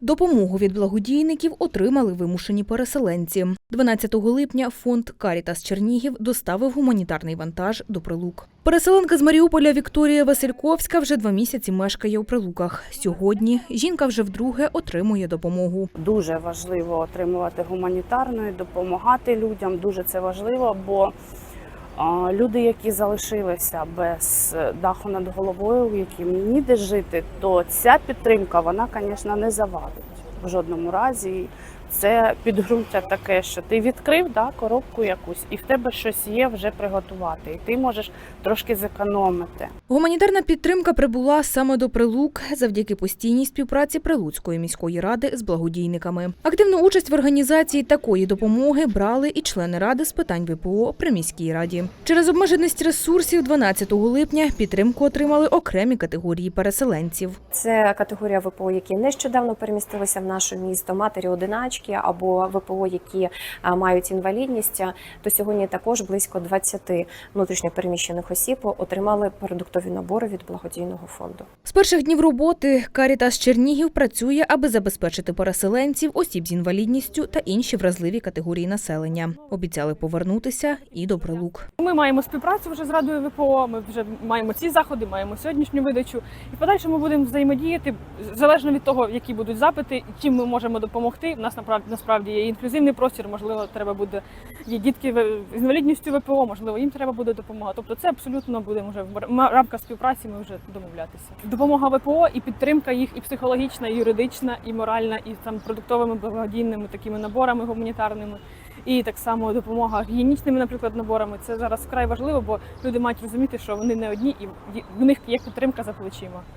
Допомогу від благодійників отримали вимушені переселенці. 12 липня фонд Карітас Чернігів доставив гуманітарний вантаж до Прилук. Переселенка з Маріуполя Вікторія Васильковська вже два місяці мешкає у Прилуках. Сьогодні жінка вже вдруге отримує допомогу. Дуже важливо отримувати гуманітарну допомагати людям. Дуже це важливо, бо люди, які залишилися без е, даху над головою, яким ніде жити, то ця підтримка, вона, звісно, не завадить в жодному разі. Це підґрунтя таке, що ти відкрив да, коробку якусь, і в тебе щось є вже приготувати, і ти можеш трошки зекономити. Гуманітарна підтримка прибула саме до Прилук завдяки постійній співпраці Прилуцької міської ради з благодійниками. Активну участь в організації такої допомоги брали і члени ради з питань ВПО при міській раді. Через обмеженість ресурсів 12 липня підтримку отримали окремі категорії переселенців. Це категорія ВПО, які нещодавно перемістилися в наше місто, матері одиначки або ВПО, які мають інвалідність. То сьогодні також близько 20 внутрішньопереміщених осіб отримали продуктові набори від благодійного фонду. З перших днів роботи Карітас Чернігів працює, аби забезпечити переселенців, осіб з інвалідністю та інші вразливі категорії населення. Обіцяли повернутися і до Прилук. Ми маємо співпрацю вже з радою ВПО. Ми вже маємо ці заходи, маємо сьогоднішню видачу. І в подальшому будемо взаємодіяти залежно від того, які будуть запити, чим ми можемо допомогти. У нас насправді є інклюзивний простір. Можливо, треба буде є дітки з інвалідністю ВПО, можливо, їм треба буде допомога. Тобто, це абсолютно будемо вже в рамках співпраці. Ми вже домовлятися. Допомога ВПО і підтримка їх, і психологічна, і юридична, і моральна, і там продуктовими благодійними такими наборами гуманітарними. І так само допомога гігієнічними, наприклад, наборами. Це зараз вкрай важливо, бо люди мають розуміти, що вони не одні, і в них є підтримка за плечима.